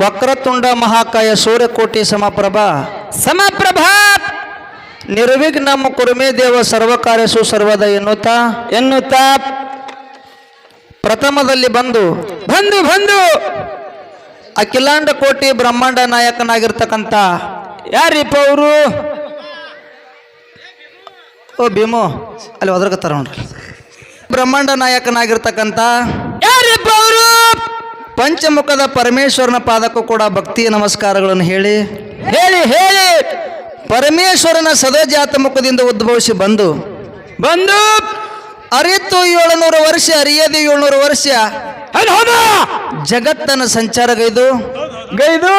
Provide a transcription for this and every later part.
ವಕ್ರತುಂಡ ಮಹಾಕಾಯ ಸೂರ್ಯಕೋಟಿ ಸಮಪ್ರಭ. ಸಮಪ್ರಭಾ! ನಿರ್ವಿಘ್ನ ಕುರುಮೇ ದೇವ ಸರ್ವಕಾರ್ಯಸು ಸರ್ವದ ಎನ್ನುತ್ತಾ. ಎನ್ನುತ್ತಾ. ಪ್ರಥಮದಲ್ಲಿ ಬಂದು. ಬಂದು ಬಂದು. ಅಖಿಲಾಂಡ ಕೋಟಿ ಬ್ರಹ್ಮಾಂಡ ನಾಯಕನಾಗಿರ್ತಕ್ಕಂಥ. ಯಾರಿಪ್ಪ ಅವರು? ಓ ಭೀಮೋ ಅಲ್ಲಿ ಒದರ್ಕತ್ತಾರ ನೋಡ್ರಿ. ಬ್ರಹ್ಮಾಂಡ ನಾಯಕನಾಗಿರ್ತಕ್ಕಂಥ. ಪಂಚಮುಖದ ಪರಮೇಶ್ವರನ ಪಾದಕ್ಕೂ ಕೂಡ ಭಕ್ತಿಯ ನಮಸ್ಕಾರಗಳನ್ನು ಹೇಳಿ. ಹೇಳಿ ಹೇಳಿ. ಪರಮೇಶ್ವರನ ಸದಜಾತ ಮುಖದಿಂದ ಉದ್ಭವಿಸಿ ಬಂದು. ಬಂದು ಅರಿತು ಏಳುನೂರು ವರ್ಷ ಅರಿಯದು ಏಳ್ನೂರು ವರ್ಷ ಜಗತ್ತನ್ನು ಸಂಚಾರಗೈದು. ಗೈದು.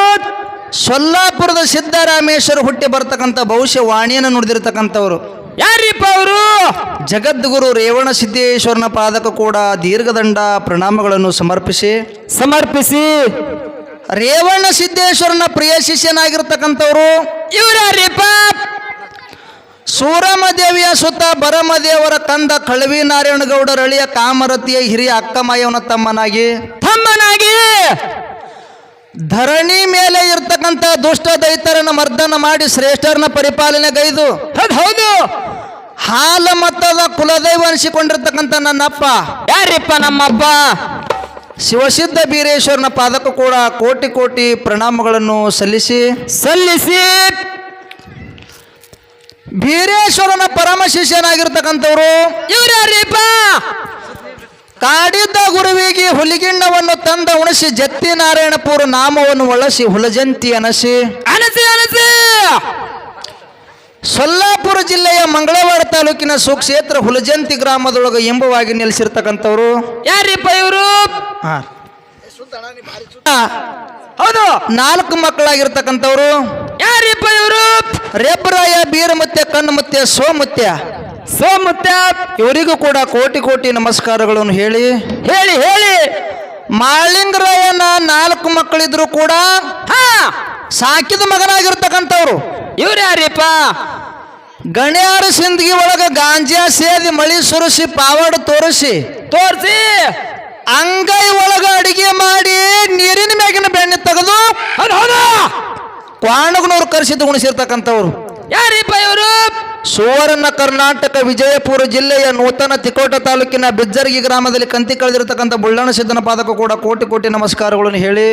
ಸೊಲ್ಲಾಪುರದ ಸಿದ್ದರಾಮೇಶ್ವರ ಹುಟ್ಟಿ ಬರ್ತಕ್ಕಂಥ ಭವಿಷ್ಯ ವಾಣಿಯನ್ನು ನುಡಿದಿರ್ತಕ್ಕಂಥವ್ರು. ಯಾರಿಪ್ಪ ಅವರು? ಜಗದ್ಗುರು ರೇವಣ ಸಿದ್ದೇಶ್ವರನ ಪಾದಕ ಕೂಡ ದೀರ್ಘದಂಡ ಪ್ರಣಾಮಗಳನ್ನು ಸಮರ್ಪಿಸಿ. ಸಮರ್ಪಿಸಿ. ರೇವಣ ಸಿದ್ದೇಶ್ವರನ ಪ್ರಿಯ ಶಿಷ್ಯನಾಗಿರ್ತಕ್ಕಂಥವ್ರು. ಇವ್ರು ಸೂರಮದೇವಿಯ ಸೂರಮ ದೇವಿಯ ಸುತ್ತ ಬರಮದೇವರ ತಂದ ಕಳವಿ ನಾರಾಯಣಗೌಡರಳಿಯ ಕಾಮರತಿಯ ಹಿರಿಯ ಅಕ್ಕಮಯ್ಯವನ ತಮ್ಮನಾಗಿ. ತಮ್ಮನಾಗಿ. ಧರಣಿ ಮೇಲೆ ಇರ್ತಕ್ಕಂಥ ದುಷ್ಟ ದೈತರನ್ನ ಮರ್ದನ ಮಾಡಿ ಶ್ರೇಷ್ಠರನ್ನ ಪರಿಪಾಲನೆಗೈದು ಹೌದು ಹೌದು. ಹಾಲ ಮತ್ತದ ಕುಲದೈವ ಅನಿಸಿಕೊಂಡಿರ್ತಕ್ಕಂಥ ನನ್ನಪ್ಪ. ಯಾರಿಪ್ಪ ನಮ್ಮಪ್ಪ? ಶಿವಸಿದ್ಧ ಬೀರೇಶ್ವರನ ಪಾದಕ್ಕೂ ಕೂಡ ಕೋಟಿ ಕೋಟಿ ಪ್ರಣಾಮಗಳನ್ನು ಸಲ್ಲಿಸಿ. ಸಲ್ಲಿಸಿ. ಬೀರೇಶ್ವರನ ಪರಮ ಶಿಷ್ಯನಾಗಿರ್ತಕ್ಕಂಥವ್ರು. ಇವ್ರು ಯಾರಿಪ್ಪ? ಕಾಡಿದ್ದ ಗುರುವಿಗೆ ಹುಲಿಗಿಣ್ಣವನ್ನು ತಂದ ಉಣಿಸಿ ಜತ್ತಿ ನಾರಾಯಣಪುರ ನಾಮವನ್ನು ಒಳಸಿ ಹುಲಜಂತಿ ಅನಸಿ. ಅನಸಿ ಅನಸಿ! ಸೊಲ್ಲಾಪುರ ಜಿಲ್ಲೆಯ ಮಂಗಳವಾಡ ತಾಲೂಕಿನ ಸುಕ್ಷೇತ್ರ ಹುಲಜಂತಿ ಗ್ರಾಮದೊಳಗೆ ಎಂಬವಾಗಿ ನೆಲೆಸಿರ್ತಕ್ಕಂಥವ್ರು. ಯಾರಿಪ್ಪ ಇವರು? ಹೌದು. ನಾಲ್ಕು ಮಕ್ಕಳಾಗಿರ್ತಕ್ಕಂಥವ್ರು. ಯಾರಿಪ್ಪ ಇವರು? ರೇಪರಾಯ ಬೀರಮುತ್ಯ ಕಣ್ಣುಮುತ್ಯ ಸೋಮುತ್ಯ. ಸೋಮುತ್ತ ಇವರಿಗೂ ಕೂಡ ಕೋಟಿ ಕೋಟಿ ನಮಸ್ಕಾರಗಳನ್ನು ಹೇಳಿ. ಹೇಳಿ ಹೇಳಿ. ಮಾಳಿಂಗರಾಯನ ನಾಲ್ಕು ಮಕ್ಕಳಿದ್ರು ಕೂಡ ಹಾ. ಸಾಕಿದ ಮಗನಾಗಿರ್ತಕ್ಕಂಥವ್ರು. ಇವ್ರು ಯಾರಿಪ್ಪ? ಗಣ್ಯಾರ ಸಿಂದಗಿ ಒಳಗ ಗಾಂಜಾ ಸೇದಿ ಮಳಿ ಸುರಿಸಿ ಪಾವಾಡ ತೋರಿಸಿ. ತೋರಿಸಿ. ಅಂಗೈ ಒಳಗ ಅಡಿಗೆ ಮಾಡಿ ನೀರಿನ ಮ್ಯಾಗಿನ ಬೆಣ್ಣೆ ತೆಗೆದು ಕ್ವಾಣಗನವ್ರು ಕರೆಸಿದ್ದು ಉಣಿಸಿರ್ತಕ್ಕಂಥವ್ರು. ಯಾರಿಪ್ಪ ಇವರು? ಸುವರ್ಣ ಕರ್ನಾಟಕ ವಿಜಯಪುರ ಜಿಲ್ಲೆಯ ನೂತನ ತಿಕೋಟ ತಾಲೂಕಿನ ಬಿಜ್ಜರ್ಗಿ ಗ್ರಾಮದಲ್ಲಿ ಕಂತಿ ಕಳೆದಿರತಕ್ಕಂಥ ಬುಳ್ಳಣ ಸಿದ್ದನ ಪಾದಕ ಕೂಡ ಕೋಟಿ ಕೋಟಿ ನಮಸ್ಕಾರಗಳನ್ನು ಹೇಳಿ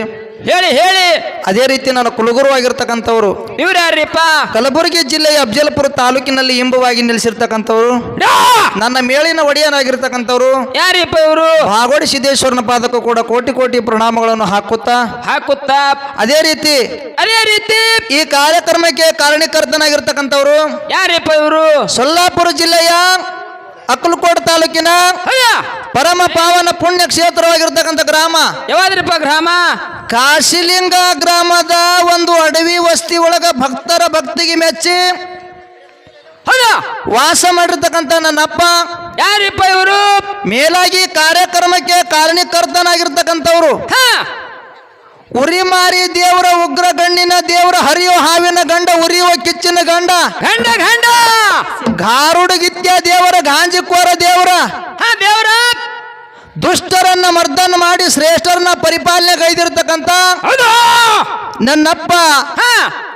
ಹೇಳಿ ಹೇಳಿ. ಅದೇ ರೀತಿ ನನ್ನ ಕುಲಗುರು ಆಗಿರ್ತಕ್ಕಂಥವ್ರು ಇವ್ರು ಕಲಬುರಗಿ ಜಿಲ್ಲೆಯ ಅಫಜಲ್ಪುರ ತಾಲೂಕಿನಲ್ಲಿ ಇಂಬವಾಗಿ ನಿಲ್ಲಿಸಿರ್ತಕ್ಕಂಥವ್ರು! ನನ್ನ ಮೇಳಿನ ಒಡೆಯನಾಗಿರ್ತಕ್ಕಂಥವ್ರು. ಯಾರಿಪ್ಪ ಇವರು? ಹಾಗೋಡಿ ಸಿದ್ದೇಶ್ವರನ ಪಾದಕ್ಕೂ ಕೂಡ ಕೋಟಿ ಕೋಟಿ ಪ್ರಣಾಮಗಳನ್ನು ಹಾಕುತ್ತಾ. ಹಾಕುತ್ತಾ. ಅದೇ ರೀತಿ ಅದೇ ರೀತಿ. ಈ ಕಾರ್ಯಕ್ರಮಕ್ಕೆ ಕಾರಣೀಕರ್ತನಾಗಿರ್ತಕ್ಕಂಥವ್ರು. ಯಾರಿಪ್ಪ ಇವರು? ಸೊಲ್ಲಾಪುರ ಜಿಲ್ಲೆಯ ಅಕ್ಕಲಕೋಟ ತಾಲೂಕಿನ ಅಯ್ಯ ಪರಮ ಪಾವನ ಪುಣ್ಯ ಕ್ಷೇತ್ರವಾಗಿರ್ತಕ್ಕಂಥ ಗ್ರಾಮ. ಯಾವ್ದ್ರಿಪ್ಪ ಗ್ರಾಮ? ಕಾಶಿಲಿಂಗ ಗ್ರಾಮದ ಒಂದು ಅಡವಿ ವಸ್ತಿ ಒಳಗ ಭಕ್ತರ ಭಕ್ತಿಗೆ ಮೆಚ್ಚಿ ವಾಸ ಮಾಡಿರ್ತಕ್ಕಂಥ ನನ್ನಪ್ಪ. ಯಾರಿಪ್ಪ ಇವರು? ಮೇಲಾಗಿ ಕಾರ್ಯಕ್ರಮಕ್ಕೆ ಕಾರಣೀಕರ್ತನಾಗಿರ್ತಕ್ಕಂಥವ್ರು. ಹಾ. ಉರಿಮಾರಿ ದೇವರ ಉಗ್ರ ಗಣ್ಣಿನ ದೇವರ ಹರಿಯೋ ಹಾವಿನ ಗಂಡ ಉರಿಯುವ ಕಿಚ್ಚಿನ ಗಂಡ. ಗಂಡ ಗಂಡ. ಗಾರುಡಗಿತ್ಯ ದೇವರ ಗಾಂಜಿಕೋರ ದೇವರ. ಹಾ ದೇವ್ರ. ದುಷ್ಟರನ್ನ ಮರ್ದನ್ ಮಾಡಿ ಶ್ರೇಷ್ಠರನ್ನ ಪರಿಪಾಲನೆ ಕೈದಿರ್ತಕ್ಕಂತ ಹೌದು. ನನ್ನಪ್ಪ ಹಾ.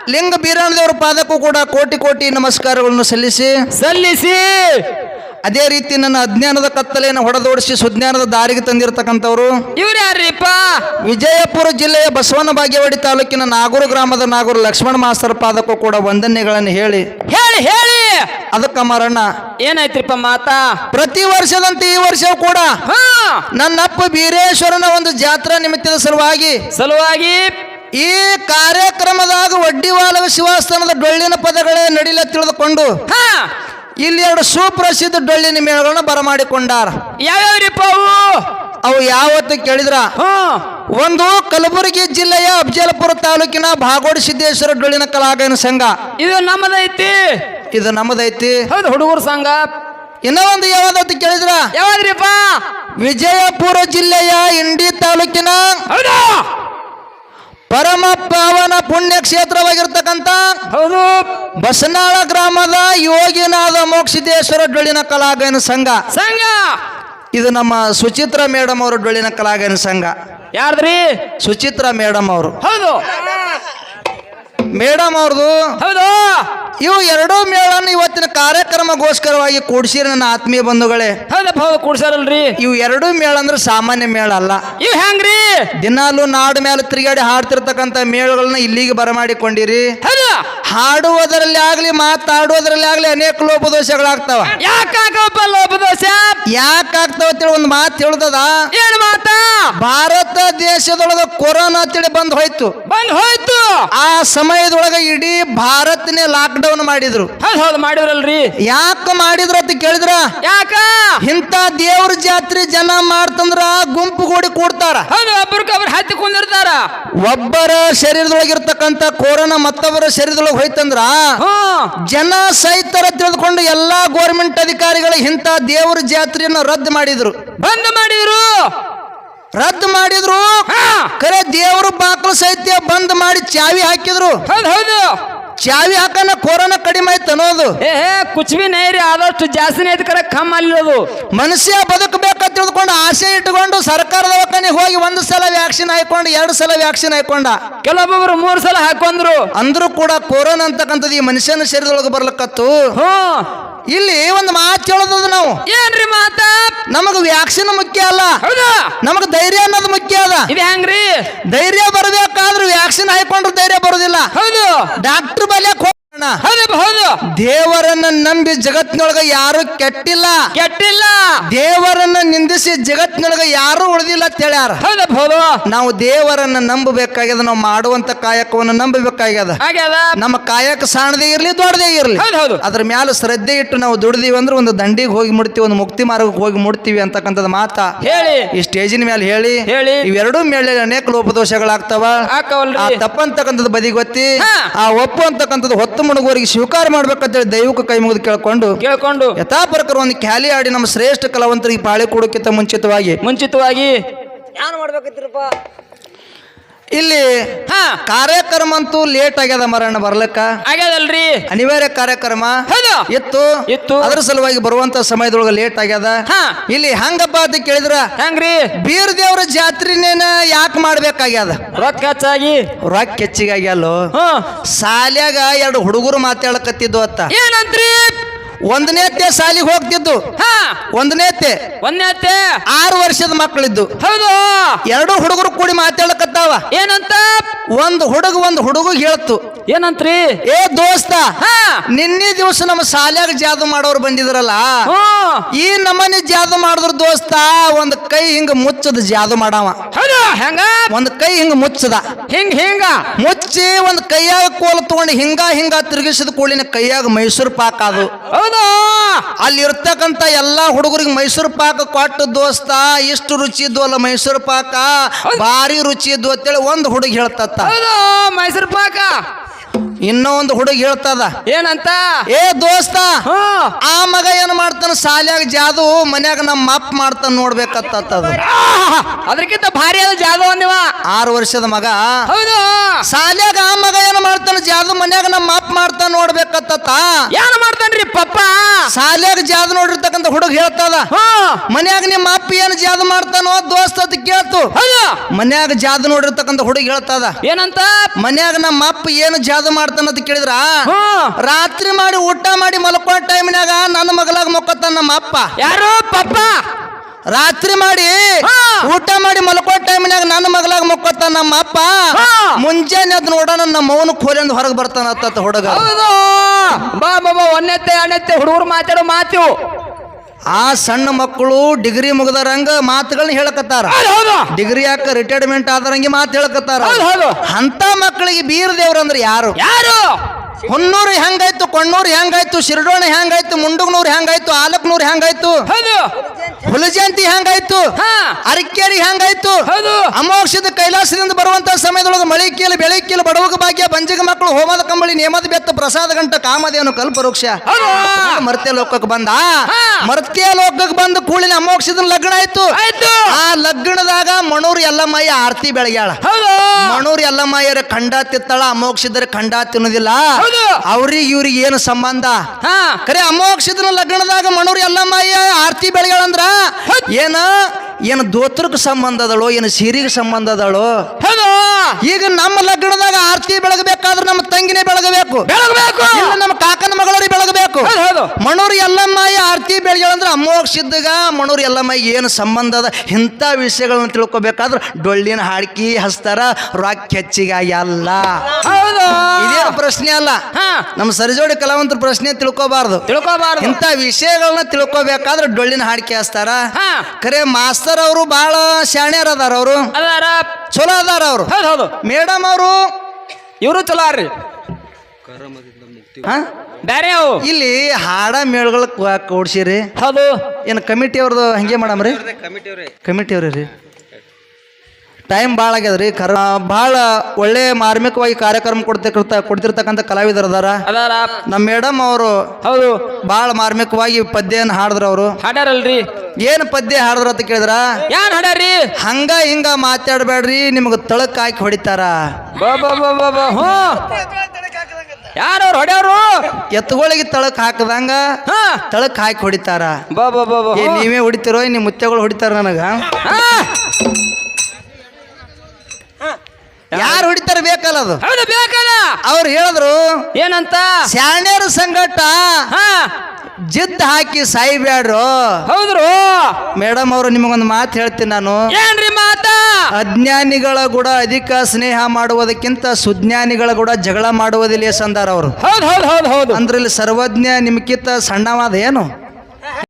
ಲಿಂಗ ಬೀರಣ ದೇವರ ಪಾದಕ್ಕೂ ಕೂಡ ಕೋಟಿ ಕೋಟಿ ನಮಸ್ಕಾರಗಳನ್ನು ಸಲ್ಲಿಸಿ. ಸಲ್ಲಿಸಿ. ಅದೇ ರೀತಿ ನನ್ನ ಅಜ್ಞಾನದ ಕತ್ತಲೆಯನ್ನು ಹೊಡೆದೋಡಿಸಿ ಸುಜ್ಞಾನದ ದಾರಿಗೆ ತಂದಿರತಕ್ಕಂಥವ್ರು. ಇವ್ರು ಯಾರಿಪ್ಪ ವಿಜಯಪುರ ಜಿಲ್ಲೆಯ ಬಸವನ ಬಾಗೇವಾಡಿ ತಾಲೂಕಿನ ನಾಗೂರು ಗ್ರಾಮದ ನಾಗೂರು ಲಕ್ಷ್ಮಣ ಮಾಸ್ತರ ಪಾದಕ್ಕೂ ಕೂಡ ವಂದನೆಗಳನ್ನು ಹೇಳಿ. ಹೇಳಿ ಹೇಳಿ. ಅದಕ್ಕ ಮಾರಣ್ಣ. ಏನಾಯ್ತ್ರಿಪ್ಪ ಮಾತಾ? ಪ್ರತಿ ವರ್ಷದಂತೆ ಈ ವರ್ಷ ಕೂಡ ಹಾ. ನನ್ನಪ್ಪ ಬೀರೇಶ್ವರನ ಒಂದು ಜಾತ್ರಾ ನಿಮಿತ್ತದ ಸಲುವಾಗಿ ಸಲುವಾಗಿ ಈ ಕಾರ್ಯಕ್ರಮದಾಗ ಒಡ್ಡಿವಾಲವ ಶಿವಾಸ್ಥಾನದ ಡೊಳ್ಳಿನ ಪದಗಳೇ ನಡಿಲ ತಿಳಿದುಕೊಂಡು ಹಾ. ಇಲ್ಲಿ ಎರಡು ಸುಪ್ರಸಿದ್ಧ ಡೊಳ್ಳಿನ ಮೇಳಗಳನ್ನ ಬರಮಾಡಿಕೊಂಡಾರ. ಯಾವ್ಯಾವ್ರಿಪ್ಪ ಅವು? ಅವು ಯಾವತ್ತು ಕೇಳಿದ್ರ? ಒಂದು ಕಲಬುರಗಿ ಜಿಲ್ಲೆಯ ಅಫಜಲಪುರ ತಾಲೂಕಿನ ಭಾಗೋಡ ಸಿದ್ದೇಶ್ವರ ಡೊಳ್ಳಿನ ಕಲಾಗಾಯನ ಸಂಘ. ಇದು ನಮ್ಮದೈತಿ. ಇದು ನಮ್ಮದೈತಿ. ಹೌದು ಹುಡುಗರ ಸಂಘ. ಇನ್ನೂ ಒಂದು ಯಾವ್ದು ಕೇಳಿದ್ರ? ರೀಪ್ಪ ವಿಜಯಪುರ ಜಿಲ್ಲೆಯ ಇಂಡಿ ತಾಲೂಕಿನ ಹೌದಾ? ಪರಮ ಪಾವನ ಪುಣ್ಯ ಕ್ಷೇತ್ರವಾಗಿರ್ತಕ್ಕಂಥ ಹೌದು. ಬಸನಾಳ ಗ್ರಾಮದ ಯೋಗಿನಾದ ಮೋಕ್ಷಿದೇಶ್ವರ ಡೊಳ್ಳಿನ ಕಲಾಗಾಯನ ಸಂಘ. ಸಂಘ. ಇದು ನಮ್ಮ ಸುಚಿತ್ರ ಮೇಡಮ್ ಅವರ ಡೊಳ್ಳಿನ ಕಲಾಗಾಯನ ಸಂಘ. ಯಾರ್ದ್ರಿ? ಸುಚಿತ್ರ ಮೇಡಮ್ ಅವರು. ಹೌದು. ಮೇಡಮ್ ಅವ್ರದ್ದು ಹೌದು. ಇವು ಎರಡೂ ಮೇಳನ್ನು ಇವತ್ತಿನ ಕಾರ್ಯಕ್ರಮಗೋಸ್ಕರವಾಗಿ ಕೂಡಿಸಿರಿ ನನ್ನ ಆತ್ಮೀಯ ಬಂಧುಗಳೇ. ಹೌದಪ್ಪ ಹೌದು ಕೂಡ್ಸಾರಲ್ರಿ ಇವು ಎರಡೂ ಮೇಳ ಅಂದ್ರೆ ಸಾಮಾನ್ಯ ಮೇಳ ಅಲ್ಲ. ಇವ್ ಹೆಂಗ್ರಿ ದಿನಾಲು ನಾಡು ಮೇಲೆ ತಿರುಗಾಡಿ ಹಾಡ್ತಿರ್ತಕ್ಕಂಥ ಮೇಳಗಳನ್ನ ಇಲ್ಲಿಗೆ ಬರಮಾಡಿಕೊಂಡಿರಿ. ಹಾಡುವುದರಲ್ಲಿ ಆಗ್ಲಿ ಮಾತಾಡುವುದರಲ್ಲಿ ಆಗ್ಲಿ ಅನೇಕ ಲೋಪದೋಷಗಳಾಗ್ತಾವ. ಯಾಕಾಗಪ್ಪ ಲೋಪದೋಷ? ಯಾಕಾಗ್ತಾವ ಅಂತೇಳಿ ಒಂದು ಮಾತು ಹೇಳ್ತದ ಏನು ಮಾತಾ? ಭಾರತ ದೇಶದೊಳಗ ಕೊರೋನಾ ತಿಳಿ ಬಂದ್ ಹೋಯ್ತು. ಬಂದ್ ಹೋಯ್ತು. ಆ ಸಮಯದೊಳಗ ಇಡೀ ಭಾರತನೇ ಲಾಕ್ಡೌನ್ ಮಾಡಿದ್ರು. ಹೌದ್ ಹೌದು ಮಾಡಿದ್ರಲ್ರಿ ಯಾಕ ಮಾಡಿದ್ರು ಅಂತ ಕೇಳಿದ್ರ? ಯಾಕ? ಇಂತ ದೇವ್ರ ಜಾತ್ರೆ ಜನ ಮಾಡ್ತಂದ್ರ ಗುಂಪು ಕೂಡಿ ಕೂಡ್ತಾರ. ಹೌದು ಒಬ್ರಿಗೊಬ್ರು ಹತ್ತಿ ಕುಂದಿರ್ತಾರ. ಒಬ್ಬರ ಶರೀರದೊಳಗಿರ್ತಕ್ಕಂತ ಕೊರೋನಾ ಮತ್ತೊಬ್ಬರ ಶರೀರದೊಳಗೆ ಹೋಯ್ತಂದ್ರ ಜನ ಸಹಿತರ ತಿಳಿದುಕೊಂಡು ಎಲ್ಲಾ ಗೋರ್ಮೆಂಟ್ ಅಧಿಕಾರಿಗಳು ಇಂತ ದೇವ್ರ ಜಾತ್ರೆಯನ್ನ ರದ್ದು ಮಾಡಿದ್ರು. ಬಂದ್ ಮಾಡಿದ್ರು. ರದ್ದು ಮಾಡಿದ್ರು. ಕರೆ ದೇವರು ಬಾಕಲು ಸಹಿತ ಬಂದ್ ಮಾಡಿ ಚಾವಿ ಹಾಕಿದ್ರು. ಹೌದು ಹೌದು. ಚಾವಿ ಹಾಕನ ಕೊರೋನಾ ಕಡಿಮೆ ಆಯ್ತು ಅನ್ನೋದು. ಏ ಹೇ ಕುಚ್ ಬಿ ನೈರಿ ಆದಷ್ಟು ಜಾಸ್ತಿನೇ ಐತಿ ಕರೆ ಕಮ್ಮ ಅಲ್ಲಿರೋದು. ಮನುಷ್ಯ ಬದುಕಬೇಕಂತ ತಿಳ್ಕೊಂಡು ಆಸೆ ಇಟ್ಟುಕೊಂಡು ಸರ್ಕಾರದ ದವಾಖಾನೆಗೆ ಹೋಗಿ ಒಂದು ಸಲ ವ್ಯಾಕ್ಸಿನ್ ಹಾಕೊಂಡು ಎರಡು ಸಲ ವ್ಯಾಕ್ಸಿನ್ ಹಾಕೊಂಡ ಕೆಲವೊಬ್ಬರು ಮೂರು ಸಲ ಹಾಕೊಂಡ್ರು ಅಂದ್ರೂ ಕೂಡ ಕೊರೋನಾ ಅಂತಕ್ಕಂಥದ್ದು ಈ ಮನುಷ್ಯನ ಶರೀರದೊಳಗೆ ಬರ್ಲಕ್ಕತ್ತು. ಹ್ಮ್. ಇಲ್ಲಿ ಒಂದು ಮಾತು ಹೇಳೋದು ನಾವು. ಏನ್ರಿ ಮಾತಾ? ನಮಗೆ ವ್ಯಾಕ್ಸಿನ್ ಮುಖ್ಯ ಅಲ್ಲ. ಹೌದಾ? ನಮಗೆ ಧೈರ್ಯ ಅನ್ನೋದು ಮುಖ್ಯ ಅದ. ಇದು ಹೆಂಗ್ರಿ? ಧೈರ್ಯ ಬರಬೇಕಾದ್ರೆ ವ್ಯಾಕ್ಸಿನ್ ಹಾಕೊಂಡ್ರೆ ಧೈರ್ಯ ಬರೋದಿಲ್ಲ. ಹೌದು. ಡಾಕ್ಟರ್ ಬಲ್ಯಾಕ್ ಹೌದು ದೇವರನ್ನ ನಂಬಿ ಜಗತ್ನೊಳಗ ಯಾರು ಕೆಟ್ಟಿಲ್ಲ. ಕೆಟ್ಟಿಲ್ಲ. ದೇವರನ್ನ ನಿಂದಿಸಿ ಜಗತ್ನೊಳಗ ಯಾರು ಉಳಿದಿಲ್ಲ ಅಂತ ಹೇಳ್ಯಾರ. ಹೌದಪ್ಪ ಹೌದು ನಾವು ದೇವರನ್ನ ನಂಬಬೇಕಾಗ್ಯದ ನಾವು ಮಾಡುವಂತ ಕಾಯಕವನ್ನು ನಂಬಬೇಕಾಗ್ಯದ. ಆಗ್ಯದ. ನಮ್ಮ ಕಾಯಕ ಸಣ್ಣದೇ ಇರ್ಲಿ ದೊಡ್ಡದೇ ಇರ್ಲಿ. ಹೌದು ಹೌದು ಅದ್ರ ಮ್ಯಾಲ ಶ್ರದ್ಧೆ ಇಟ್ಟು ನಾವು ದುಡ್ದೀವಿ ಅಂದ್ರೆ ಒಂದು ದಂಡಿಗೆ ಹೋಗಿ ಮುಡ್ತೀವಿ ಒಂದು ಮುಕ್ತಿ ಮಾರ್ಗಕ್ಕೆ ಹೋಗಿ ಮುಡ್ತೀವಿ ಅಂತಕ್ಕಂಥದ್ದು ಮಾತ. ಹೇಳಿ. ಈ ಸ್ಟೇಜಿನ ಮೇಲೆ ಹೇಳಿ. ಹೇಳಿ. ಇವೆರಡೂ ಮೇಲೆ ಅನೇಕ ಲೋಪದೋಷಗಳಾಗ್ತಾವ. ಆ ತಪ್ಪ ಅಂತಕ್ಕಂಥದ್ದು ಬದಿಗೊತ್ತಿ ಆ ಒಪ್ಪು ಅಂತಕ್ಕಂಥದ್ದು ಹೊತ್ತು ಮುಣುಗೋರಿಗೆ ಸ್ವೀಕಾರ ಮಾಡ್ಬೇಕಂತೇಳಿ ದೈವಕ್ಕೆ ಕೈ ಮುಗಿದು ಕೇಳ್ಕೊಂಡು ಕೇಳ್ಕೊಂಡು ಯಥಾಪರಕರು ಒಂದು ಖ್ಯಾಲಿ ಆಡಿ ನಮ್ಮ ಶ್ರೇಷ್ಠ ಕಲಾವಂತರಿಗೆ ಪಾಳಿ ಕೊಡೋಕ್ಕಿಂತ ಮುಂಚಿತವಾಗಿ ಮುಂಚಿತವಾಗಿ ಇಲ್ಲಿ ಹಾ. ಕಾರ್ಯಕ್ರಮ ಅಂತೂ ಲೇಟ್ ಆಗ್ಯದ ಮರಣ ಬರ್ಲಕ್ಕ? ಆಗ್ಯದಲ್ರಿ. ಅನಿವಾರ್ಯ ಕಾರ್ಯಕ್ರಮ. ಇತ್ತು ಇತ್ತು. ಅದ್ರ ಸಲುವಾಗಿ ಬರುವಂತ ಸಮಯದೊಳಗೆ ಲೇಟ್ ಆಗ್ಯದ. ಹಾ. ಇಲ್ಲಿ ಹಂಗಪ್ಪ ಅಂತ ಕೇಳಿದ್ರ? ಹೆಂಗ್ರಿ ಬೀರ್ ದೇವ್ರ ಜಾತ್ರೆನೇನ ಯಾಕೆ ಮಾಡ್ಬೇಕಾಗ್ಯದ? ರೊಕ್ಕ ಹೆಚ್ಚಾಗಿ. ರೊಕ್ಕ ಹೆಚ್ಚಿಗೆ ಆಗ್ಯಲ್ಲ ಸಾಲ್ಯಾಗ ಎರಡು ಹುಡುಗರು ಮಾತಾಡಕತ್ತಿದ್ದು ಅತ್ತ. ಏನಂತ್ರಿ? ಒಂದನೇತೆ ಸಾಲಿಗೆ ಹೋಗ್ತಿದ್ದು. ಹಾ. ಒಂದನೇತೆ ಒಂದನೇತೆ ಆರು ವರ್ಷದ ಮಕ್ಕಳಿದ್ದು ಹೌದು. ಎರಡು ಹುಡುಗರು ಕೂಡಿ ಮಾತಾಡಕತ್ತಾವ ಏನಂತ? ಒಂದು ಹುಡುಗ ಒಂದು ಹುಡುಗ ಹೇಳ್ತು. ಏನಂತ್ರಿ? ಏ ದೋಸ್ತ ಹಾ. ನಿನ್ನೆ ದಿವಸ ನಮ್ಮ ಶಾಲ್ಯಾಗ ಜಾದು ಮಾಡೋರು ಬಂದಿದ್ರಲ್ಲ? ಈ ನಮ್ಮನೆ ಜಾದು ಮಾಡಿದ್ರ ದೋಸ್ತ ಒಂದ್ ಕೈ ಹಿಂಗ ಮುಚ್ಚದ ಜಾದು ಮಾಡವ. ಹೆಂಗ? ಒಂದ್ ಕೈ ಹಿಂಗ ಮುಚ್ಚದ. ಹಿಂಗ ಹಿಂಗ? ಮುಚ್ಚಿ ಒಂದ್ ಕೈಯಾಗ ಕೋಲ ತಗೊಂಡು ಹಿಂಗ ಹಿಂಗ ತಿರುಗಿಸಿದ ಕೂಳಿನ ಕೈಯಾಗ ಮೈಸೂರು ಪಾಕ್ ಅದು. ಹೌದಾ? ಅಲ್ಲಿ ಇರ್ತಕ್ಕಂತ ಎಲ್ಲಾ ಹುಡುಗರಿಗೆ ಮೈಸೂರು ಪಾಕ ಕೊಟ್ಟು ದೋಸ್ತ ಇಷ್ಟು ರುಚಿ ಇದ್ದು ಅಲ್ಲ ಮೈಸೂರು ಪಾಕ. ಭಾರಿ ರುಚಿ ಇದ್ವು ಅಂತೇಳಿ ಒಂದು ಹುಡುಗ ಹೇಳ್ತತ್ತ. ಮೈಸೂರು ಪಾಕ? Yeah. ಇನ್ನೂ ಒಂದು ಹುಡುಗ ಹೇಳ್ತದ ಏನಂತ? ಏ ದೋಸ್ತ ಆ ಮಗ ಏನ್ ಮಾಡ್ತಾನ? ಸಾಲ್ಯಾಗ ಜಾದು ಮನ್ಯಾಗ ನಮ್ಮ ಅಪ್ಪ ಮಾಡ್ತಾನ ನೋಡ್ಬೇಕತ್ತ! ಅದಕ್ಕಿಂತ ಭಾರಿ ಅದ ಜಾದು ಅಂದಿವ ಆರು ವರ್ಷದ ಮಗ. ಹೌದು. ಸಾಲ್ಯಾಗ ಆ ಮಗ ಏನ್ ಮಾಡ್ತಾನ? ಜಾದು ಮನ್ಯಾಗ ನಮ್ಮ ಅಪ್ಪ ಮಾಡ್ತಾನ ನೋಡ್ಬೇಕತ್ತ ಏನ್ ಮಾಡ್ತಾನ್ರಿ ಪಪ್ಪ? ಸಾಲ್ಯಾಗ ಜಾದು ನೋಡಿರ್ತಕ್ಕಂಥ ಹುಡುಗ ಹೇಳ್ತದ ಮನ್ಯಾಗ ನಿಮ್ಮ ಅಪ್ಪ ಏನು ಜಾದು ಮಾಡ್ತಾನೋ ದೋಸ್ತ ಅಂತ ಕೇಳ್ತು. ಮನ್ಯಾಗ ಜಾದು ನೋಡಿರ್ತಕ್ಕಂಥ ಹುಡುಗ ಹೇಳ್ತದ ಏನಂತ? ಮನ್ಯಾಗ ನಮ್ಮ ಅಪ್ಪ ಏನು ಜಾದು ಅಂತ ಕೇಳಿದ್ರ? ರಾತ್ರಿ ಮಾಡಿ ಊಟ ಮಾಡಿ ಮಲ್ಕೋ ಟೈಮ್ನಾಗ ನನ್ನ ಮಗಲಾಗ ಮೊಕ್ಕತ್ತಾನ ನಮ್ಮ ಅಪ್ಪ. ಯಾರು? ಪಪ್ಪ? ರಾತ್ರಿ ಮಾಡಿ ಹಾ. ಊಟ ಮಾಡಿ ಮಲ್ಕೋ ಟೈಮ್ನಾಗ ನನ್ನ ಮಗಲಾಗ ಮುಕ್ಕತ್ತ ನಮ್ಮ ಅಪ್ಪ. ಹಾ. ಮುಂಜಾನೆ ಅದ್ ನೋಡೋಣ ನಮ್ಮ ಮೌನ ಕೋಲಿಂದ ಹೊರಗೆ ಬರ್ತಾನ ಹುಡುಗ ಬಾಬಾ ಬಾ ಬಾ ಬಾ ಒಂದೆತ್ತೆ ಎರಡನೆತ್ತೆ ಹುಡುಗರು ಮಾತಾಡೋ ಮಾತು ಆ ಸಣ್ಣ ಮಕ್ಕಳು ಡಿಗ್ರಿ ಮುಗಿದರಂಗ ಮಾತುಗಳನ್ನ ಹೇಳಕತ್ತಾರ. ಡಿಗ್ರಿ ಯಾಕ ರಿಟೈರ್ಮೆಂಟ್ ಆದರಂಗೆ ಮಾತು ಹೇಳಕತ್ತಾರ. ಅಂತ ಮಕ್ಕಳಿಗೆ ಬೀರ್ ದೇವ್ರಂದ್ರೆ ಯಾರು? ಯಾರು? ಹೊನ್ನೂರು ಹೆಂಗಾಯ್ತು ಕೊಣ್ಣೂರು ಹೆಂಗಾಯ್ತು ಶಿರಡೋಣ ಹೆಂಗಾಯ್ತು ಮುಂಡುಗ್ನೂರು ಹೆಂಗಾಯ್ತು ಆಲಕ್ನೂರು ಹೆಂಗಾಯ್ತು? ಹೌದು ಹುಲಜಯಂತಿ ಹೆಂಗಾಯ್ತು? ಅರಕೇರಿ ಹೆಂಗಾಯ್ತು? ಅಮೋಕ್ಷದ ಕೈಲಾಸದಿಂದ ಬರುವಂತ ಸಮಯದೊಳಗೆ ಮಳೆ ಕೀಲು ಬೆಳೆ ಕೀಲು ಬಡವಗ ಭಾಗ್ಯ ಬಂಜಿಗ ಮಕ್ಕಳು ಹೋಮದ ಕಂಬಳಿ ನೇಮದ ಬೆತ್ತ ಪ್ರಸಾದ ಗಂಟ ಕಾಮದೇನು ಕಲ್ಪವೃಕ್ಷ. ಹೌದು. ಮರ್ತ್ಯ ಲೋಕಕ್ಕೆ ಬಂದ. ಮರ್ತ್ಯ ಲೋಕಕ್ಕೆ ಬಂದ ಕೂಳಿನ ಅಮೋಕ್ಷದ ಲಗ್ನ ಆಯ್ತು. ಆ ಲಗ್ನದಾಗ ಮಣೂರ್ ಎಲ್ಲಮ್ಮಯ್ಯ ಆರತಿ ಬೆಳಗ್ಯಾಳ. ಮಣೂರ್ ಎಲ್ಲಮ್ಮಯ್ಯರ ಖಂಡ ತಿತ್ತಳ ಅಮೋಕ್ಷದರ ಖಂಡ ತಿನ್ನೋದಿಲ್ಲ. ಅವ್ರಿಗೆ ಇವ್ರಿಗೆ ಏನು ಸಂಬಂಧ? ಕರೆ ಅಮೋಕ್ಷದ ಲಗ್ನದಾಗ ಮಣೂರ್ ಎಲ್ಲಮ್ಮಯ್ಯ ಆರತಿ ಬೆಳಗ್ಯಾಳ ಅಂದ್ರ ಏನ? ಏನು ದೋತ್ರಕ್ಕೆ ಸಂಬಂಧ ಅದಳೋ ಏನು ಸೀರೆಗೆ ಸಂಬಂಧ ಅದಳೋ? ಈಗ ನಮ್ಮ ಲಗ್ನದಾಗ ಆರ್ತಿ ಬೆಳಗಬೇಕಾದ್ರೆ ನಮ್ಮ ತಂಗಿನೇ ಬೆಳಗಬೇಕು. ಬೆಳಗಬೇಕು. ಇಲ್ಲ ನಮ್ಮ ಕಾಕನ ಮಗಳವ್ರಿಗೆ ಬೆಳಗಬೇಕು. ಮಣೂರು ಎಲ್ಲಮ್ಮಾಯಿ ಆರತಿ ಬೆಳಗ್ಯಾಳಂದ್ರೆ ಅಮ್ಮೋಗ ಸಿದ್ಧಗ ಮಣೂರು ಎಲ್ಲಮ್ಮಾಯಿ ಏನು ಸಂಬಂಧ ಅದ? ಇಂಥ ವಿಷಯಗಳನ್ನು ತಿಳ್ಕೊಬೇಕಾದ್ರೆ ಡೊಳ್ಳಿನ ಹಾಡ್ಕಿ ಹಸ್ತಾರ ರಾಕ್ ಹೆಚ್ಚಿಗ ಎಲ್ಲ ಇದೇನು ಪ್ರಶ್ನೆ ಅಲ್ಲ. ನಮ್ಮ ಸರಿಜೋಡಿ ಕಲಾವಂತರ ಪ್ರಶ್ನೆ ತಿಳ್ಕೊಬಾರ್ದು. ತಿಳ್ಕೊಬಾರ್ದು. ಇಂಥ ವಿಷಯಗಳನ್ನ ತಿಳ್ಕೊಬೇಕಾದ್ರೆ ಡೊಳ್ಳಿನ ಹಾಡಿಕೆ ಹಸ್ತಾರ. ಕರೆ ಖರೆ ಮಾಸ್ತರ್ ಅವರು ಬಹಳ ಶಾಣ್ಯರ ಅದಾರ ಅವರು. ಅದಾರ? ಚಲೋ ಅದಾರ ಅವರು. ಹೌದು ಹೌದು. ಮೇಡಮ್ ಅವರು ಇವರು ಚಲೋ ಅರ್ರಿ ಬ್ಯಾರೆ ಅವು? ಇಲ್ಲಿ ಹಾಡ ಮೇಳಗಳು ಕೊಡ್ಸಿರಿ. ಹೌದು. ಏನು ಕಮಿಟಿ ಅವ್ರದ್ದು ಹಂಗೆ ಮಾಡಮ್ರಿ? ಕಮಿಟಿ ಅವ್ರಿ ರೀ. ಟೈಮ್ ಭಾಳ ಆಗ್ಯದ ರೀ ಕರ ಭಾಳ ಒಳ್ಳೆ ಮಾರ್ಮಿಕವಾಗಿ ಕಾರ್ಯಕ್ರಮ ಕೊಡ್ತಿರ್ತ ಕೊಡ್ತಿರ್ತಕ್ಕಂಥ ಕಲಾವಿದರು ಅದಾರ. ಅದಾರ. ನಮ್ಮ ಮೇಡಮ್ ಅವರು ಹೌದು. ಭಾಳ ಮಾರ್ಮಿಕವಾಗಿ ಪದ್ಯನ ಹಾಡಿದ್ರು ಅವರು. ಹಾಡ್ಯಾರಲ್ರಿ. ಏನು ಪದ್ಯ ಹಾಡಿದ್ರು ಅಂತ ಕೇಳಿದ್ರ? ಯಾನ್ ಹಾಡ್ಯಾರಿ ಹಂಗ ಹಿಂಗ ಮಾತಾಡಬೇಡ್ರಿ ನಿಮ್ಗೆ ತಳಕ್ ಹಾಕಿ ಹೊಡಿತಾರ. ಯಾರವ್ರು ಹೊಡ್ಯಾವ್ರು ಎತ್ತುಗಳಿಗೆ ತಳಕ್ ಹಾಕದಂಗ ಹಾ. ತಳಕ್ ಹಾಕಿ ಹೊಡಿತಾರ. ಏ ನೀವೇ ಹೊಡಿತಿರೋ ನಿಮ್ಮ ಮುತ್ತೆಗಳು ಹೊಡಿತಾರ ನನಗ. ಹಾ. ಯಾರು? ಹೊಡಿತಾರೆ ಬೇಕಲ್ಲ ಅದು? ಹೌದು ಬೇಕಲ್ಲ. ಅವ್ರು ಹೇಳಿದ್ರು ಏನಂತ? ಶಾಣ್ಯರ ಸಂಗಟ ಜಿದ್ದ ಜಿದ್ ಹಾಕಿ ಸಾಯಿಬ್ಯಾಡ್ರು. ಹೌದ್ರು? ಮೇಡಮ್ ಅವರು ನಿಮಗೊಂದು ಮಾತು ಹೇಳ್ತೀನಿ ನಾನು. ಏನ್ರಿ ಮಾತ? ಅಜ್ಞಾನಿಗಳ ಕೂಡ ಅಧಿಕ ಸ್ನೇಹ ಮಾಡುವುದಕ್ಕಿಂತ ಸುಜ್ಞಾನಿಗಳ ಕೂಡ ಜಗಳ ಮಾಡುವುದಿಲ್ಲ ಸಂದಾರ ಅವರು. ಹೌದು ಹೌದು ಹೌದು ಹೌದು. ಅಂದ್ರೆ ಇಲ್ಲಿ ಸರ್ವಜ್ಞ ನಿಮ್ಕಿಂತ ಸಣ್ಣವಾದ ಏನು?